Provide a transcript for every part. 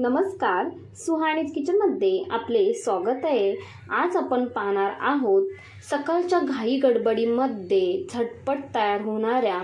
नमस्कार सुहाणीज किचनमध्ये आपले स्वागत आहे. आज आपण पाहणार आहोत सकाळच्या घाई गडबडीमध्ये झटपट तयार होणाऱ्या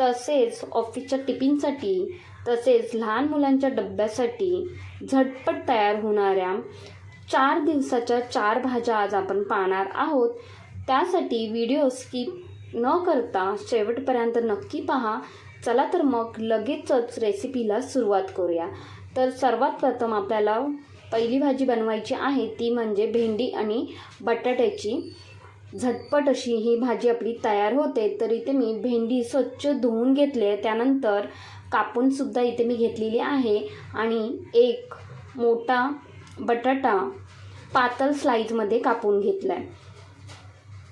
तसेच ऑफिसच्या टिफिनसाठी तसेच लहान मुलांच्या डब्यासाठी झटपट तयार होणाऱ्या चार दिवसाच्या चार भाज्या आज आपण पाहणार आहोत. त्यासाठी व्हिडिओ स्किप न करता शेवटपर्यंत नक्की पहा. चला तर मग लगेचच रेसिपीला सुरुवात करूया. तर सर्वात प्रथम आपल्याला पहिली भाजी बनवायची आहे ती म्हणजे भेंडी आणि बटाट्याची. झटपट अशी ही भाजी आपली तयार होते तर इथे मी भेंडी स्वच्छ धुवून घेतले त्यानंतर कापूनसुद्धा इथे मी घेतलेली आहे. आणि एक मोठा बटाटा पातळ स्लाईजमध्ये कापून घेतला आहे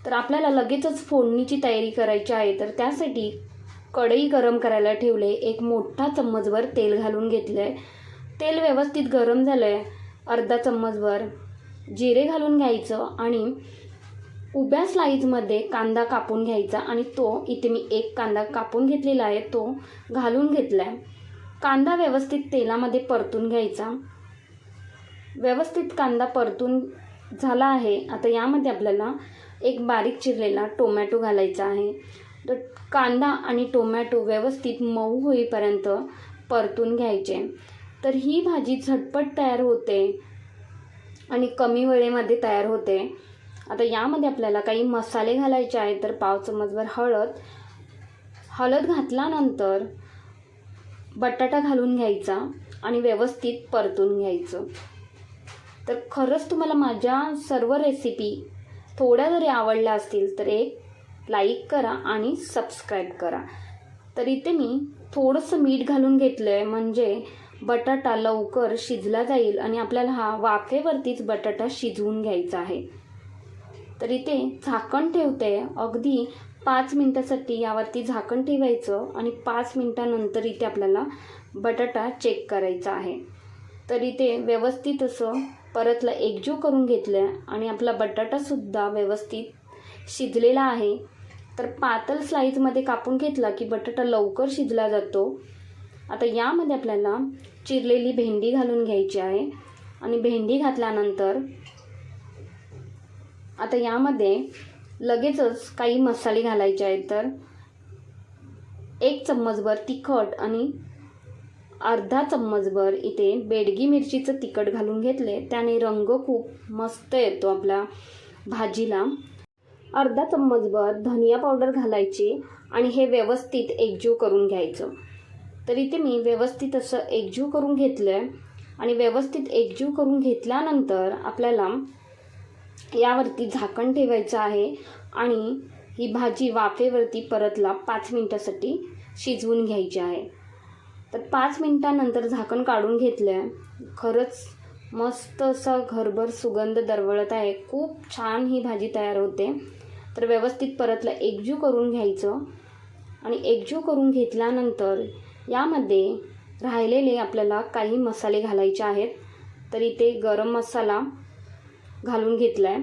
तर आपल्याला लगेचच फोडणीची तयारी करायची आहे तर त्यासाठी कढई गरम करायला ठेवले एक मोठा चम्मचभर तेल घालून घेतलं आहे तेल व्यवस्थित गरम झालं आहे अर्धा चम्मचभर जिरे घालून घ्यायचं आणि उभ्या स्लाईजमध्ये कांदा कापून घ्यायचा आणि तो इथे मी एक कांदा कापून घेतलेला आहे तो घालून घेतला आहे कांदा व्यवस्थित तेलामध्ये परतून घ्यायचा. व्यवस्थित कांदा परतून झाला आहे. आता यामध्ये आपल्याला एक बारीक चिरलेला टोमॅटो घालायचा आहे. तर कांदा आणि टोमॅटो व्यवस्थित मऊ होईपर्यंत परतून घ्यायचे. तर ही भाजी झटपट तयार होते आणि कमी वेळेमध्ये तयार होते. आता यामध्ये आपल्याला काही मसाले घालायचे आहेत तर पाव चमचभर हळद. हळद घातल्यानंतर बटाटा घालून घ्यायचा आणि व्यवस्थित परतून घ्यायचं. तर खरंच तुम्हाला माझ्या सर्व रेसिपी थोड्या जरी आवडल्या असतील तर एक लाईक करा आणि सबस्क्राईब करा. तर इथे मी थोडंसं मीठ घालून घेतलं आहे म्हणजे बटाटा लवकर शिजला जाईल आणि आपल्याला हा वाफेवरतीच बटाटा शिजवून घ्यायचा आहे. तर इथे झाकण ठेवते. अगदी पाच मिनटासाठी यावरती झाकण ठेवायचं आणि पाच मिनटानंतर इथे आपल्याला बटाटा चेक करायचा आहे. तर इथे व्यवस्थित असं परतला एकजीव करून घेतलं आहे आणि आपला बटाटासुद्धा व्यवस्थित शिजलेला आहे. तर पातळ स्लाईजमध्ये कापून घेतला की बटाटा लवकर शिजला जातो. आता यामध्ये आपल्याला चिरलेली भेंडी घालून घ्यायची आहे. आणि भेंडी घातल्यानंतर आता यामध्ये लगेचच काही मसाले घालायचे आहेत तर एक चम्मचभर तिखट आणि अर्धा चम्मचभर इथे बेडगी मिरचीचं तिखट घालून घेतले. त्याने रंग खूप मस्त येतो आपल्या भाजीला. अर्धा चम्मचभर धनिया पावडर घालायची आणि हे व्यवस्थित एकजीव करून घ्यायचं. तर इथे मी व्यवस्थित असं एकजीव करून घेतलं आहे आणि व्यवस्थित एकजीव करून घेतल्यानंतर आपल्याला यावरती झाकण ठेवायचं आहे. आणि ही भाजी वाफेवरती परतला पाच मिनटासाठी शिजवून घ्यायची आहे. तर पाच मिनटानंतर झाकण काढून घेतलं आहे खरंच मस्त असा घरभर सुगंध दरवळत आहे. खूप छान ही भाजी तयार होते. तर व्यवस्थित परतला एकजीव करून घ्यायचं. आणि एकजीव करून घेतल्यानंतर यामध्ये राहिलेले आपल्याला काही मसाले घालायचे आहेत. तर इथे गरम मसाला घालून घेतला आहे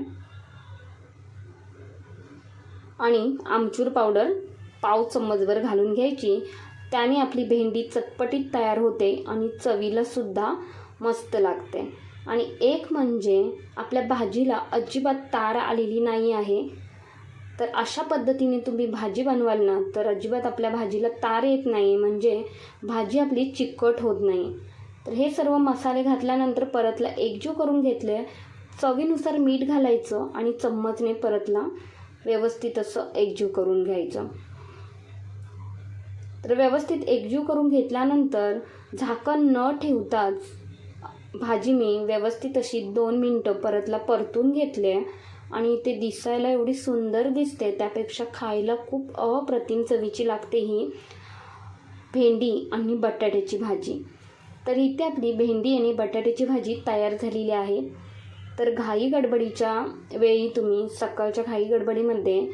आणि आमचूर पावडर पाव चम्मचभर घालून घ्यायची. त्याने आपली भेंडी चटपटीत तयार होते आणि चवीलासुद्धा मस्त लागते. आणि एक म्हणजे आपल्या भाजीला अजिबात तार आलेली नाही आहे. तर अशा पद्धतीने तुम्ही भाजी बनवाल ना तर अजिबात आपल्या भाजीला तार येत नाही. म्हणजे भाजी आपली चिकट होत नाही. तर हे सर्व मसाले घातल्यानंतर परतला एकजीव करून घेतले. चवीनुसार मीठ घालायचं आणि चम्मचने परतला. व्यवस्थित असं एकजीव करून घ्यायचं. तर व्यवस्थित एकजीव करून घेतल्यानंतर झाकण न ठेवताच भाजी मी व्यवस्थित अशी दोन मिनटं परतला परतून घेतले. आणि ते दिसायला एवढी सुंदर दिसते. त्यापेक्षा खायला खूप अप्रतिम चवीची लागते ही भेंडी आणि बटाट्याची भाजी. तर इथे आपली भेंडी आणि बटाट्याची भाजी तयार झालेली आहे. तर घाई गडबडीच्या वेळी तुम्ही सकाळच्या घाई गडबडीमध्ये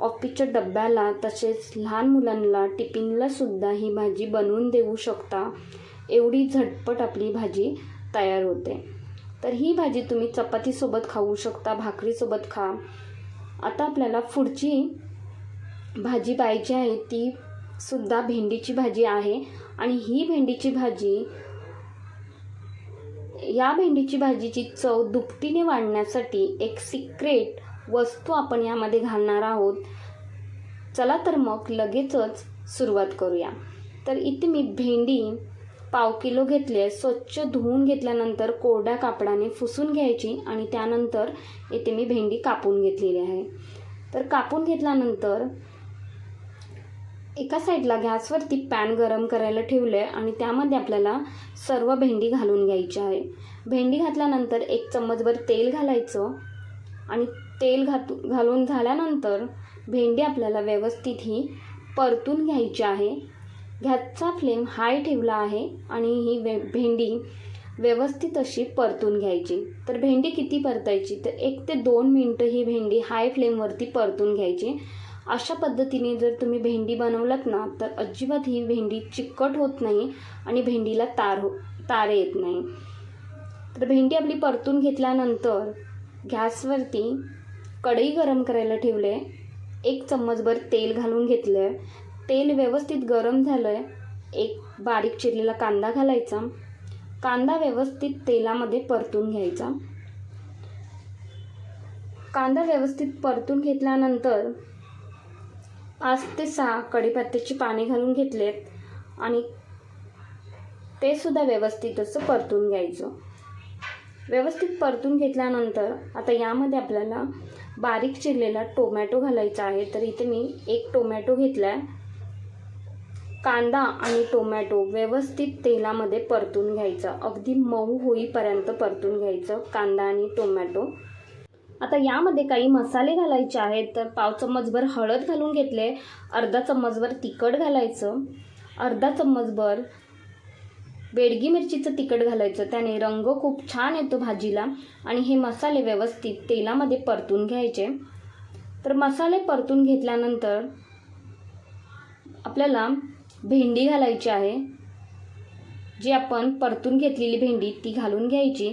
ऑफिसच्या डब्याला तसेच लहान मुलांना टिफिनलासुद्धा ही भाजी बनवून देऊ शकता. एवढी झटपट आपली भाजी तयार होते. तर ही भाजी तुम्ही चपातीसोबत खाऊ शकता भाकरीसोबत खा. आता आपल्याला पुढची भाजी पाहिजे आहे ती सुद्धा भेंडीची भाजी आहे. आणि ही भेंडीची भाजी या भेंडीची भाजीची चव दुपटीने वाढण्यासाठी एक सिक्रेट वस्तू आपण यामध्ये घालणार आहोत. चला तर मग लगेचच सुरुवात करूया. तर इथे मी भेंडी पाव किलो घेतले आहे स्वच्छ धुवून घेतल्यानंतर कोरड्या कापडाने फुसून घ्यायची आणि त्यानंतर येथे मी भेंडी कापून घेतलेली आहे. तर कापून घेतल्यानंतर एका साईडला गॅसवरती पॅन गरम करायला ठेवलं आहे आणि त्यामध्ये आपल्याला सर्व भेंडी घालून घ्यायची आहे. भेंडी घातल्यानंतर एक चम्मचभर तेल घालायचं आणि तेल घातू घालून झाल्यानंतर भेंडी आपल्याला व्यवस्थित ही परतून घ्यायची आहे. गॅसचा फ्लेम हाय ठेवला आहे आणि ही वे भेंडी व्यवस्थित अशी परतून घ्यायची. तर भेंडी किती परतायची? तर एक ते दोन मिनटं ही भेंडी हाय फ्लेमवरती परतून घ्यायची. अशा पद्धतीने जर तुम्ही भेंडी बनवलात ना तर अजिबात ही भेंडी चिकट होत नाही आणि भेंडीला तार हो तारे येत नाही. तर भेंडी आपली परतून घेतल्यानंतर गॅसवरती कढई गरम करायला ठेवले एक चम्मचभर तेल घालून घेतलं आहे तेल व्यवस्थित गरम झालं आहे एक बारीक चिरलेला कांदा घालायचा. कांदा व्यवस्थित तेलामध्ये परतून घ्यायचा. कांदा व्यवस्थित परतून घेतल्यानंतर पाच ते सहा कढीपत्त्याची पाने घालून घेतलेत आणि ते सुद्धा व्यवस्थित असं परतून घ्यायचं. व्यवस्थित परतून घेतल्यानंतर आता यामध्ये आपल्याला बारीक चिरलेला टोमॅटो घालायचा आहे. तर इथे मी एक टोमॅटो घेतला आहे कांदा आणि टोमॅटो व्यवस्थित तेलामध्ये परतून घ्यायचा. अगदी मऊ होईपर्यंत परतून घ्यायचं कांदा आणि टोमॅटो. आता यामध्ये काही मसाले घालायचे आहेत तर पाव चम्मचभर हळद घालून घेतले अर्धा चम्मचभर तिखट घालायचं अर्धा चम्मचभर बेडगी मिरचीचं तिखट घालायचं त्याने रंग खूप छान येतो भाजीला आणि हे मसाले व्यवस्थित तेलामध्ये परतून घ्यायचे. तर मसाले परतून घेतल्यानंतर आपल्याला भेंडी घालायची आहे. जी आपण परतून घेतलेली भेंडी ती घालून घ्यायची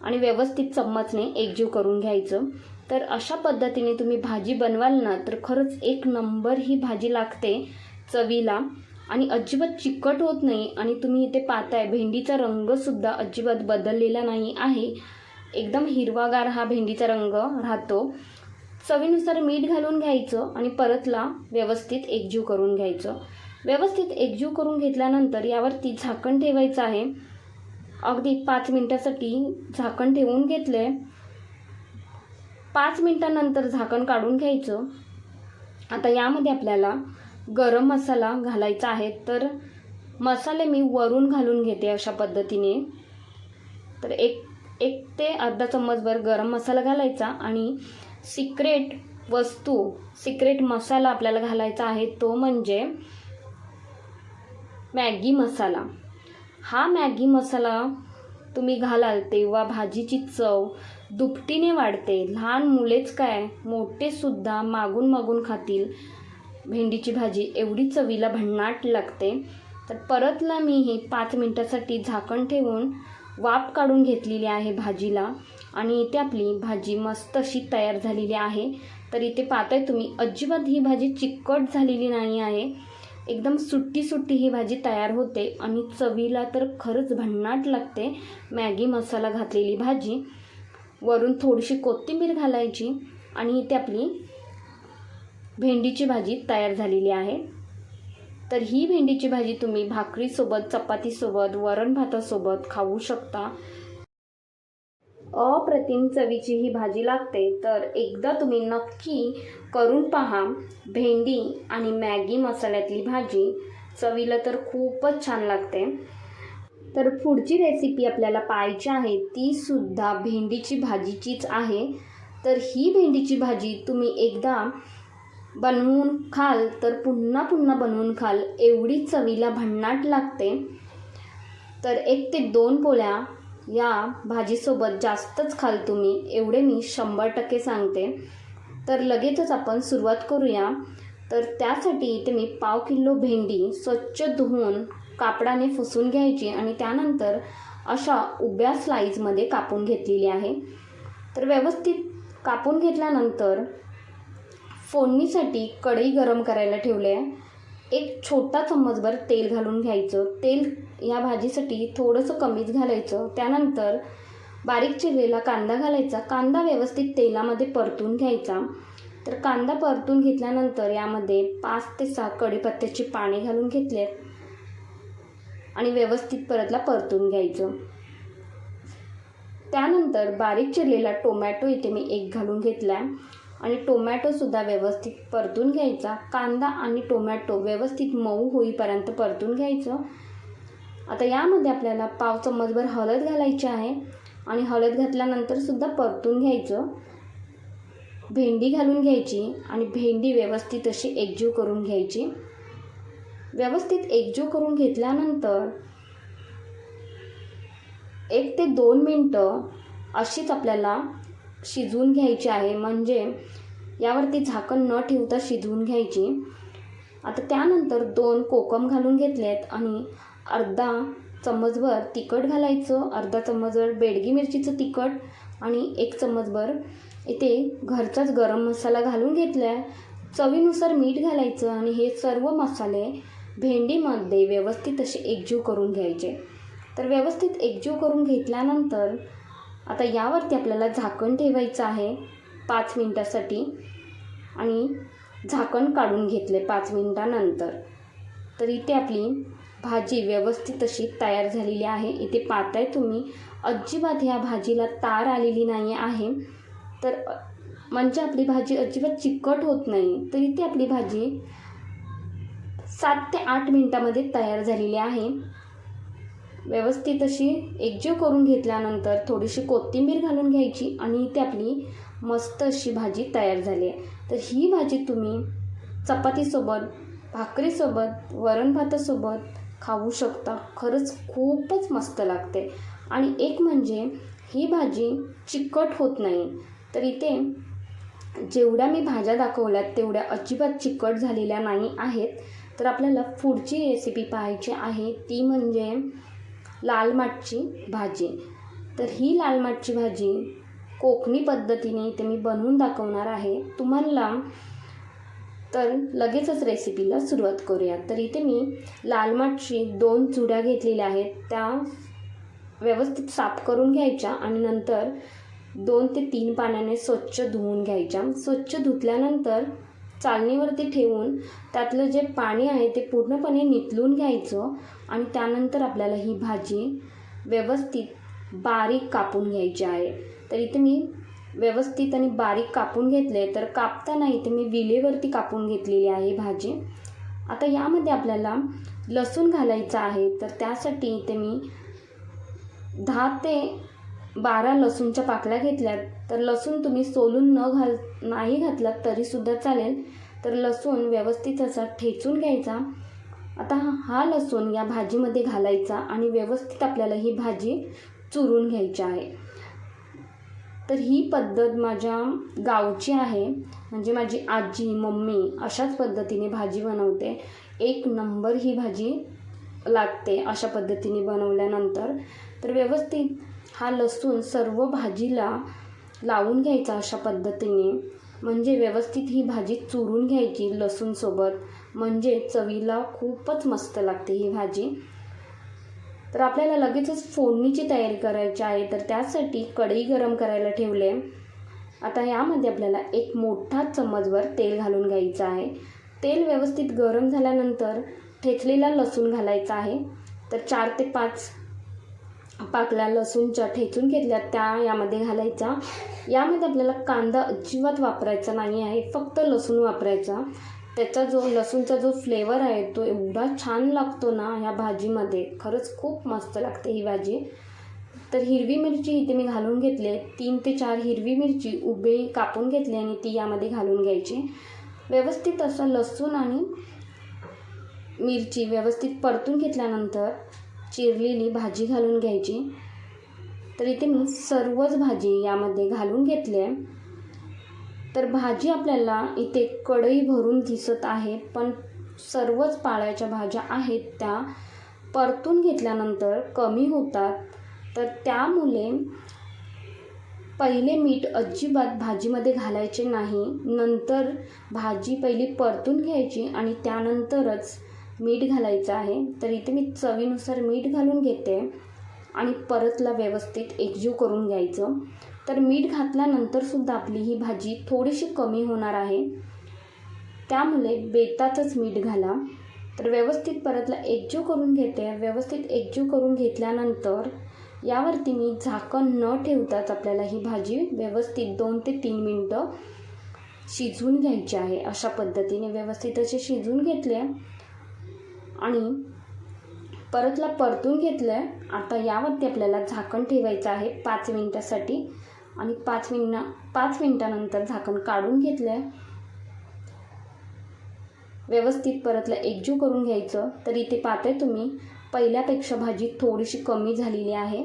आणि व्यवस्थित चम्मचने एकजीव करून घ्यायचं. तर अशा पद्धतीने तुम्ही भाजी बनवाल ना तर खरंच एक नंबर ही भाजी लागते चवीला आणि अजिबात चिकट होत नाही आणि तुम्ही इथे पाहताय भेंडीचा रंगसुद्धा अजिबात बदललेला नाही आहे. एकदम हिरवागार हा भेंडीचा रंग राहतो. चवीनुसार मीठ घालून घ्यायचं आणि परतला व्यवस्थित एकजीव करून घ्यायचं. व्यवस्थित एकजीव करून घेतल्यानंतर यावरती झाकण ठेवायचं आहे. अगदी पाच मिनटासाठी झाकण ठेवून घेतलं आहे पाच मिनटानंतर झाकण काढून घ्यायचं. आता यामध्ये आपल्याला गरम मसाला घालायचा आहे. तर मसाले मी वरून घालून घेते अशा पद्धतीने. तर एक एक ते अर्धा चम्मचभर गरम मसाला घालायचा आणि सिक्रेट वस्तू सिक्रेट मसाला आपल्याला घालायचा आहे तो म्हणजे मॅगी मसाला. हा मॅगी मसाला तुम्ही घालाल तेव्हा भाजीची चव दुपटीने वाढते. लहान मुलेच काय? मोठेसुद्धा मागून मागून खातील. भेंडीची भाजी एवढी चवीला भन्नाट लागते. तर परतला मी ही पाच मिनटासाठी झाकण ठेवून वाफ काढून घेतलेली आहे भाजीला. आणि इथे आपली भाजी मस्त अशी तयार झालेली आहे. तर इथे पाहताय तुम्ही अजिबात ही भाजी चिकट झालेली नाही आहे. एकदम सुट्टी सुट्टी ही भाजी तयार होते आणि चवीला तर खरंच भन्नाट लागते. मॅगी मसाला घातलेली भाजी वरून थोडीशी कोथिंबीर घालायची आणि इथे आपली भेंडीची भाजी तयार झालेली आहे. तर ही भेंडीची भाजी तुम्ही भाकरीसोबत चपातीसोबत वरण भातासोबत खाऊ शकता. अप्रतिम चवीची ही भाजी लागते. तर एकदा तुम्ही नक्की करून पहा भेंडी आणि मॅगी मसाल्यातली भाजी. चवीला तर खूपच छान लागते. तर पुढची रेसिपी आपल्याला पाहायची आहे ती सुद्धा भेंडीची भाजीचीच आहे. तर ही भेंडीची भाजी तुम्ही एकदा बनवून खाल तर पुन्हा पुन्हा बनवून खाल. एवढी चवीला भन्नाट लागते. तर एक ते दोन पोळ्या या भाजीसोबत जास्तच खाल तुम्ही एवढे मी शंभर टक्के सांगते. तर लगेचच आपण सुरुवात करूया. तर त्यासाठी इथे मी पाव किलो भेंडी स्वच्छ धुवून कापडाने फुसून घ्यायची आणि त्यानंतर अशा उभ्या स्लाईजमध्ये कापून घेतलेली आहे. तर व्यवस्थित कापून घेतल्यानंतर फोडणीसाठी कढई गरम करायला ठेवले आहे एक छोटा चम्मचभर तेल घालून घ्यायचं. तेल या भाजीसाठी थोडंसं कमीच घालायचं. त्यानंतर बारीक चिरलेला कांदा घालायचा. कांदा व्यवस्थित तेलामध्ये परतून घ्यायचा. तर कांदा परतून घेतल्यानंतर यामध्ये पाच ते सहा कढीपत्त्याची पाने घालून घेतले आणि व्यवस्थित परतला परतून घ्यायचं. त्यानंतर बारीक चिरलेला टोमॅटो इथे मी एक घालून घेतला आहे आणि टोमॅटोसुद्धा व्यवस्थित परतून घ्यायचा. कांदा आणि टोमॅटो व्यवस्थित मऊ होईपर्यंत परतून घ्यायचं. आता यामध्ये आपल्याला पाव चम्मचभर हळद घालायची आहे आणि हळद घातल्यानंतरसुद्धा परतून घ्यायचं. भेंडी घालून घ्यायची आणि भेंडी व्यवस्थित अशी एकजीव करून घ्यायची. व्यवस्थित एकजीव करून घेतल्यानंतर एक ते दोन मिनटं अशीच आपल्याला शिजवून घ्यायची आहे. म्हणजे यावरती झाकण न ठेवता शिजवून घ्यायची. आता त्यानंतर दोन कोकम घालून घेतलेत आणि अर्धा चम्मचभर तिखट घालायचं अर्धा चम्मचभर बेडगी मिरचीचं तिखट आणि एक चम्मचभर इथे घरचाच गरम मसाला घालून घेतला आहे चवीनुसार मीठ घालायचं आणि हे सर्व मसाले भेंडीमध्ये व्यवस्थित असे एकजीव करून घ्यायचे. तर व्यवस्थित एकजीव करून घेतल्यानंतर आता यावरती आपल्याला झाकण ठेवायचं आहे पाच मिनटासाठी आणि झाकण काढून घेतले पाच मिनटानंतर. तर इथे आपली भाजी व्यवस्थित अशी तयार झालेली आहे. इथे पाहताय तुम्ही अजिबात ह्या भाजीला तार आलेली नाही आहे. तर म्हणजे आपली भाजी अजिबात चिकट होत नाही. तर इथे आपली भाजी सात ते आठ मिनटामध्ये तयार झालेली आहे. व्यवस्थित अशी एकजीव करून घेतल्यानंतर थोडीशी कोथिंबीर घालून घ्यायची आणि इथे आपली मस्त अशी भाजी तयार झाली आहे. तर ही भाजी तुम्ही चपातीसोबत भाकरीसोबत वरण भातासोबत खाऊ शकता. खरंच खूपच मस्त लागते. आणि एक म्हणजे ही भाजी चिकट होत नाही. तर इथे जेवढ्या मी भाज्या दाखवल्यात तेवढ्या अजिबात चिकट झालेल्या नाही आहेत. तर आपल्याला पुढची रेसिपी पाहायची आहे ती म्हणजे लाल माठची भाजी. तर ही लाल माठची भाजी कोकणी पद्धतीने इथे मी बनवून दाखवणार आहे. तुम्हाला तर लगेचच रेसिपीला सुरुवात करूया. तर इथे मी लाल माठची दोन चुड्या घेतलेल्या आहेत. त्या व्यवस्थित साफ करून घ्यायच्या आणि नंतर दोन ते तीन पाण्याने स्वच्छ धुवून घ्यायच्या. स्वच्छ धुतल्यानंतर चालणीवरती ठेवून त्यातलं जे पाणी आहे ते पूर्णपणे नितलून घ्यायचं आणि त्यानंतर आपल्याला ही भाजी व्यवस्थित बारीक कापून घ्यायची आहे. तर इथे मी व्यवस्थित आणि बारीक कापून घेतले तर कापताना इथे मी विलेवरती कापून घेतलेली आहे भाजी. आता यामध्ये आपल्याला लसूण घालायचं आहे तर त्यासाठी इथे मी दहा ते बारा लसूणच्या पाकळ्या घेतल्यात. तर लसूण तुम्ही सोलून न घाल नाही घातलात तरीसुद्धा चालेल. तर लसूण व्यवस्थित असा ठेचून घ्यायचा. आता हा लसूण या भाजीमध्ये घालायचा आणि व्यवस्थित आपल्याला ही भाजी चुरून घ्यायची आहे. तर ही पद्धत माझ्या गावची आहे. म्हणजे माझी आजी मम्मी अशाच पद्धतीने भाजी बनवते. एक नंबर ही भाजी लागते अशा पद्धतीने बनवल्यानंतर. तर व्यवस्थित हा लसूण सर्व भाजीला लावून घ्यायचा अशा पद्धतीने. म्हणजे व्यवस्थित ही भाजी चुरून घ्यायची लसूणसोबत. म्हणजे चवीला खूपच मस्त लागते ही भाजी. तर आपल्याला लगेचच फोडणीची तयारी करायची आहे. तर त्यासाठी कढई गरम करायला ठेवले. आता यामध्ये आपल्याला एक मोठा चम्मचभर तेल घालून घ्यायचं आहे. तेल व्यवस्थित गरम झाल्यानंतर ठेचलेला लसूण घालायचा आहे. तर चार ते पाच पाकल्या लसूणच्या ठेचून घेतल्या त्या यामध्ये घालायचा यामध्ये आपल्याला कांदा अजिबात वापरायचा नाही आहे फक्त लसूण वापरायचा. त्याचा जो लसूणचा जो फ्लेवर आहे तो एवढा छान लागतो ना ह्या भाजीमध्ये. खरंच खूप मस्त लागते ही भाजी. तर हिरवी मिरची इथे मी घालून घेतले तीन ते चार हिरवी मिरची उभे कापून घेतली आणि ती यामध्ये घालून घ्यायची. व्यवस्थित असं लसूण आणि मिरची व्यवस्थित परतून घेतल्यानंतर चिरलेली भाजी घालून घ्यायची. तर इथे मी सर्वच भाजी यामध्ये घालून घेतली आहे. तर भाजी आपल्याला इथे कढई भरून दिसत आहे पण सर्वच पाळ्याच्या भाज्या आहेत त्या परतून घेतल्यानंतर कमी होतात. तर त्यामुळे पहिले मीठ अजिबात भाजीमध्ये घालायचे नाही. नंतर भाजी पहिली परतून घ्यायची आणि त्यानंतरच मीठ घालायचं आहे. तर इथे मी चवीनुसार मीठ घालून घेते. आणि परतला व्यवस्थित एकजीव करून घ्यायचं. तर मीठ घातल्यानंतरसुद्धा आपली ही भाजी थोडीशी कमी होणार आहे. त्यामुळे बेतातच मीठ घाला. तर व्यवस्थित परतला एकजीव करून घेते. व्यवस्थित एकजीव करून घेतल्यानंतर यावरती मी झाकण न ठेवताच आपल्याला ही भाजी व्यवस्थित दोन ते तीन मिनटं शिजवून घ्यायची आहे. अशा पद्धतीने व्यवस्थित असे शिजवून घेतले आणि परतला परतून घेतलं आहे आता यावरती आपल्याला झाकण ठेवायचं आहे पाच मिनटासाठी. आणि पाच मिनिटा पाच मिनटानंतर झाकण काढून घेतलं आहे व्यवस्थित परतला एकजीव करून घ्यायचं. तर इथे पाहते तुम्ही पहिल्यापेक्षा भाजी थोडीशी कमी झालेली आहे.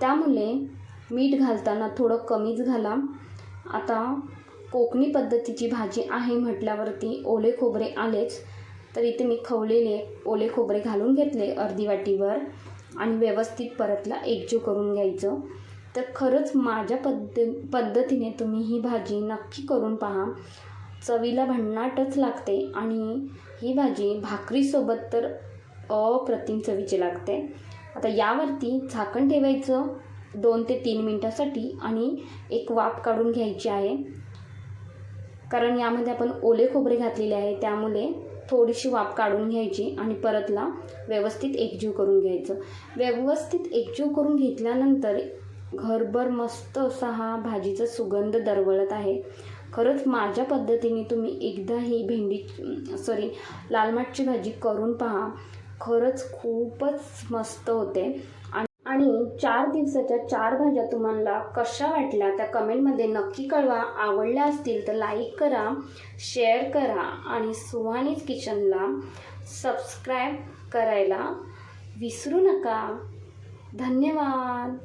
त्यामुळे मीठ घालताना थोडं कमीच घाला. आता कोकणी पद्धतीची भाजी आहे म्हटल्यावरती ओले खोबरे आलेच. तर इथे मी खवलेले ओले खोबरे घालून घेतले अर्धी वाटीवर आणि व्यवस्थित परतला एकजीव करून घ्यायचं. तर खरंच माझ्या पद्ध पद्धतीने तुम्ही ही भाजी नक्की करून पहा. चवीला भन्नाटच लागते आणि ही भाजी भाकरीसोबत तर अप्रतिम चवीची लागते. आता यावरती झाकण ठेवायचं दोन ते तीन मिनटासाठी आणि एक वाफ काढून घ्यायची आहे. कारण यामध्ये आपण ओले खोबरे घातलेले आहे त्यामुळे थोडीशी वाफ काढून घ्यायची आणि परतला व्यवस्थित एकजीव करून घ्यायचं. व्यवस्थित एकजीव करून घेतल्यानंतर घरभर मस्त असा हा भाजीचा सुगंध दरवळत आहे. खरंच माझ्या पद्धतीने तुम्ही एकदा ही भेंडी सॉरी लाल माठची भाजी करून पहा. खरंच खूपच मस्त होते. आणि आणि चार दिवसाच्या चार भाज्या तुम्हाला कशा वाटल्या त्या कमेंटमध्ये नक्की कळवा. आवडल्या असतील तर लाईक करा शेअर करा आणि सुहानीज किचनला सबस्क्राईब करायला विसरू नका. धन्यवाद.